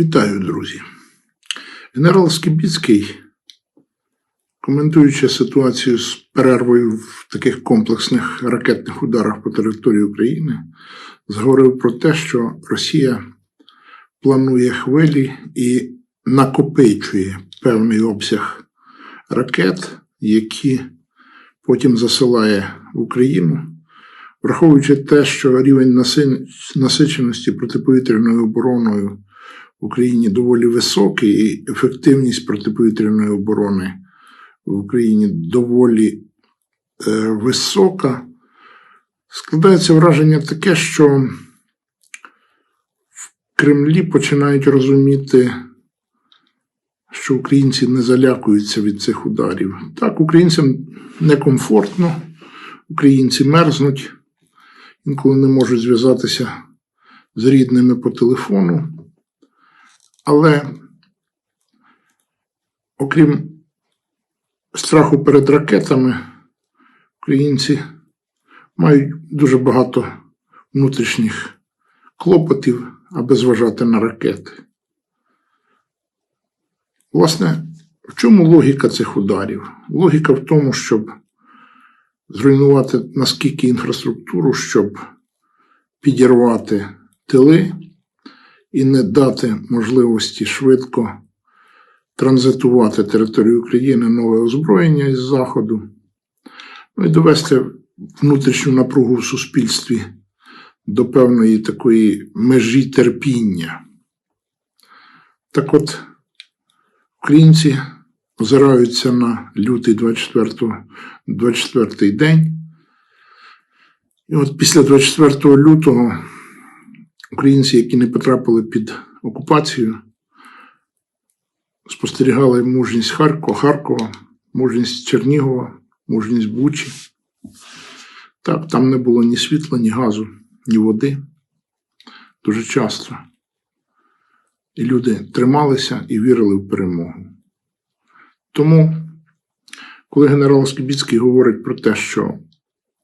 Вітаю, друзі. Генерал Скібіцький, коментуючи ситуацію з перервою в таких комплексних ракетних ударах по території України, зговорив про те, що Росія планує хвилі і накопичує певний обсяг ракет, які потім засилає в Україну. Враховуючи те, що рівень насиченості протиповітряною обороною в Україні доволі високий, і ефективність протиповітряної оборони в Україні доволі е, висока, складається враження таке, що в Кремлі починають розуміти, що українці не залякуються від цих ударів. Так, українцям некомфортно, українці мерзнуть, інколи не можуть зв'язатися з рідними по телефону. Але окрім страху перед ракетами, українці мають дуже багато внутрішніх клопотів, аби зважати на ракети. Власне, в чому логіка цих ударів? Логіка в тому, щоб зруйнувати наскільки інфраструктуру, щоб підірвати тили і не дати можливості швидко транзитувати територію України нове озброєння із Заходу, ну і довести внутрішню напругу в суспільстві до певної такої межі терпіння. Так от, українці озираються на лютий 24, 24 день. І от після 24 лютого українці, які не потрапили під окупацію, спостерігали мужність Харкова, Харкова, мужність Чернігова, мужність Бучі. Так, там не було ні світла, ні газу, ні води. Дуже часто. І люди трималися і вірили в перемогу. Тому, коли генерал Скібіцький говорить про те, що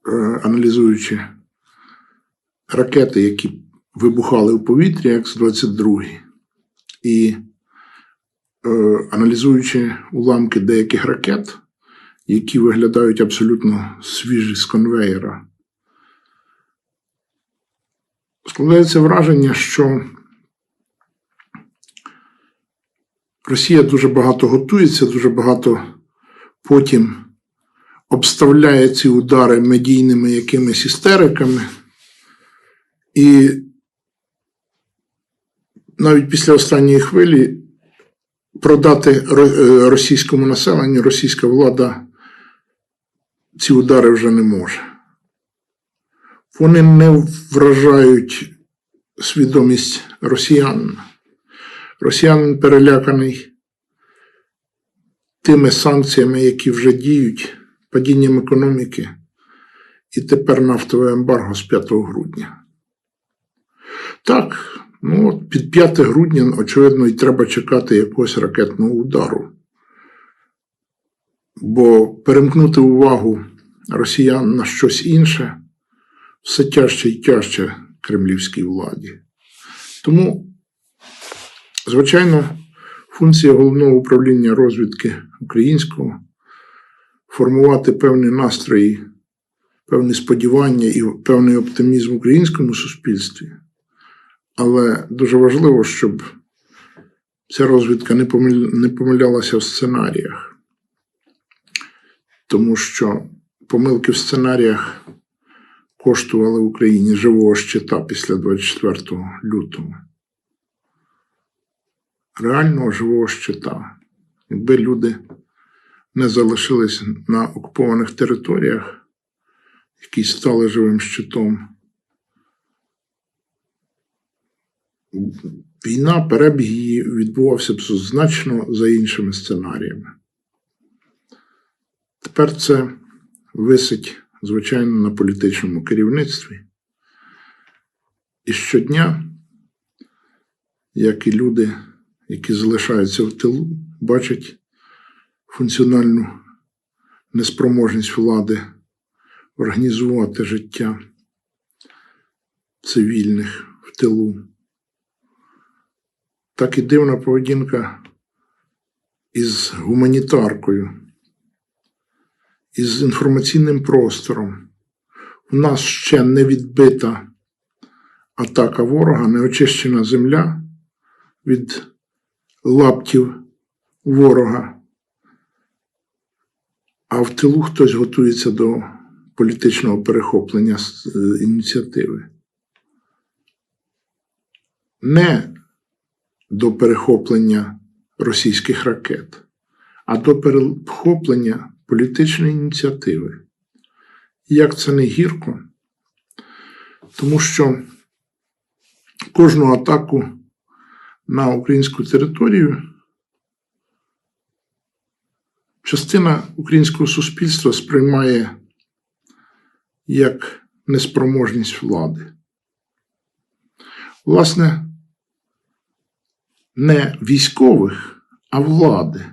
е, аналізуючи ракети, які вибухали в повітрі, як з 22 і е, аналізуючи уламки деяких ракет, які виглядають абсолютно свіжі з конвеєра, складається враження, що Росія дуже багато готується, дуже багато потім обставляє ці удари медійними якимись істериками. І навіть після останньої хвилі продати е, російському населенню російська влада ці удари вже не може. Вони не вражають свідомість росіян. Росіянин переляканий тими санкціями, які вже діють, падінням економіки, і тепер нафтове ембарго з 5 грудня. Так, ну от під 5 грудня, очевидно, і треба чекати якогось ракетного удару. Бо перемкнути увагу росіян на щось інше все тяжче і тяжче кремлівській владі. Тому Звичайно, функція головного управління розвідки українського формувати певні настрої, певні сподівання і певний оптимізм в українському суспільстві. Але дуже важливо, щоб ця розвідка не помилялася в сценаріях, тому що помилки в сценаріях коштували Україні живого щита після 24 лютого реального живого щита. Якби люди не залишились на окупованих територіях, які стали живим щитом, війна, перебіг її відбувався б значно за іншими сценаріями. Тепер це висить, звичайно, на політичному керівництві. І щодня, як і люди, які залишаються в тилу, бачать функціональну неспроможність влади організувати життя цивільних в тилу. Так і дивна поведінка із гуманітаркою, із інформаційним простором. У нас ще не відбита атака ворога, не очищена земля від лаптів ворога. А в тилу хтось готується до політичного перехоплення е, ініціативи. Не до перехоплення російських ракет, а до перехоплення політичної ініціативи. Як це не гірко? Тому що кожну атаку на українську територію частина українського суспільства сприймає як неспроможність влади. Власне, не військових, а влади.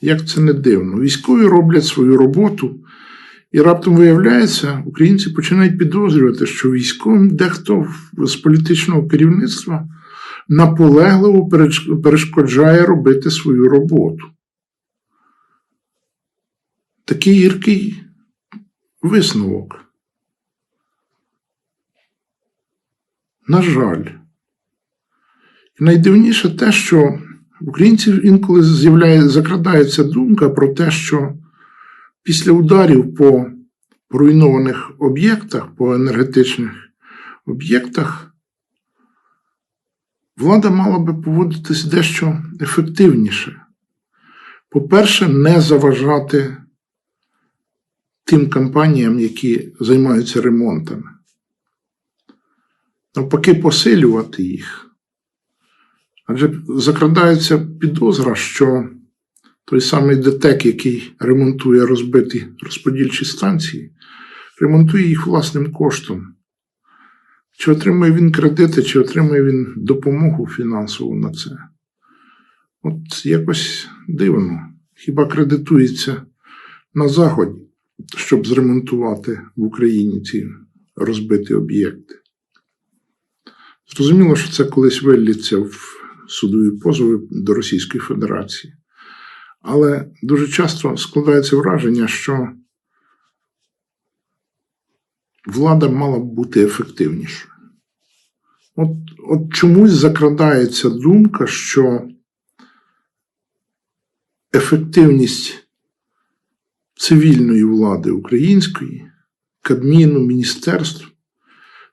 Як це не дивно. Військові роблять свою роботу, і раптом виявляється, українці починають підозрювати, що військовим дехто з політичного керівництва наполегливо перешкоджає робити свою роботу. Такий гіркий висновок. На жаль. Найдивніше те, що українців інколи з'являє, закрадається думка про те, що після ударів по руйнованих об'єктах, по енергетичних об'єктах, влада мала би поводитись дещо ефективніше. По-перше, не заважати тим компаніям, які займаються ремонтами. Навпаки, посилювати їх. Адже закрадається підозра, що той самий ДТЕК, який ремонтує розбиті розподільчі станції, ремонтує їх власним коштом. Чи отримує він кредити, чи отримує він допомогу фінансову на це? От якось дивно. Хіба кредитується на Заході, щоб зремонтувати в Україні ці розбиті об'єкти? Зрозуміло, що це колись вилліться в судові позови до Російської Федерації. Але дуже часто складається враження, що влада мала б бути ефективнішою. От, от чомусь закрадається думка, що ефективність цивільної влади української, Кабміну, міністерств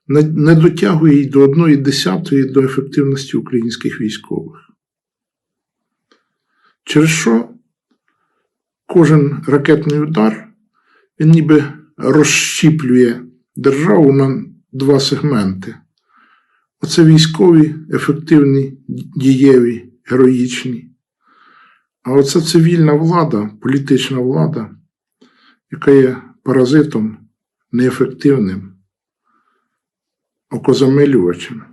не, дотягує й до одної десятої до ефективності українських військових. Через що кожен ракетний удар він ніби розщіплює державу на два сегменти. Оце військові, ефективні, дієві, героїчні. А оце цивільна влада, політична влада, яка є паразитом, неефективним, окозамилювачем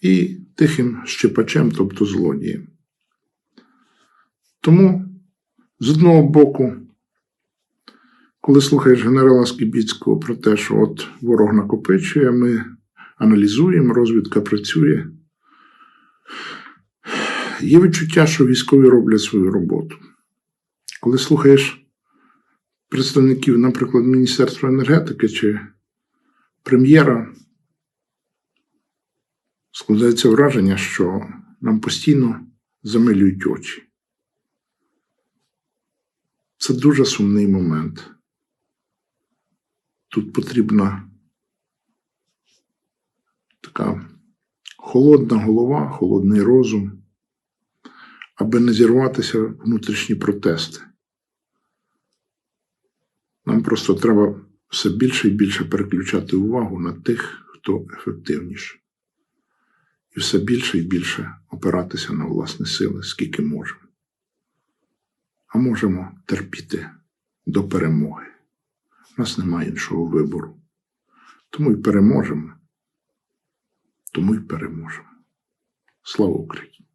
і тихим щепачем, тобто злодієм. Тому, з одного боку, коли слухаєш генерала Скібіцького про те, що от ворог накопичує, ми аналізуємо, розвідка працює, є відчуття, що військові роблять свою роботу. Коли слухаєш представників, наприклад, Міністерства енергетики чи прем'єра, складається враження, що нам постійно замилюють очі. Це дуже сумний момент. Тут потрібна така холодна голова, холодний розум, аби не зірватися внутрішні протести. Нам просто треба все більше і більше переключати увагу на тих, хто ефективніше. І все більше і більше опиратися на власні сили, скільки можемо. А можемо терпіти до перемоги. У нас немає іншого вибору. Тому й переможемо. Тому й переможемо. Слава Україні!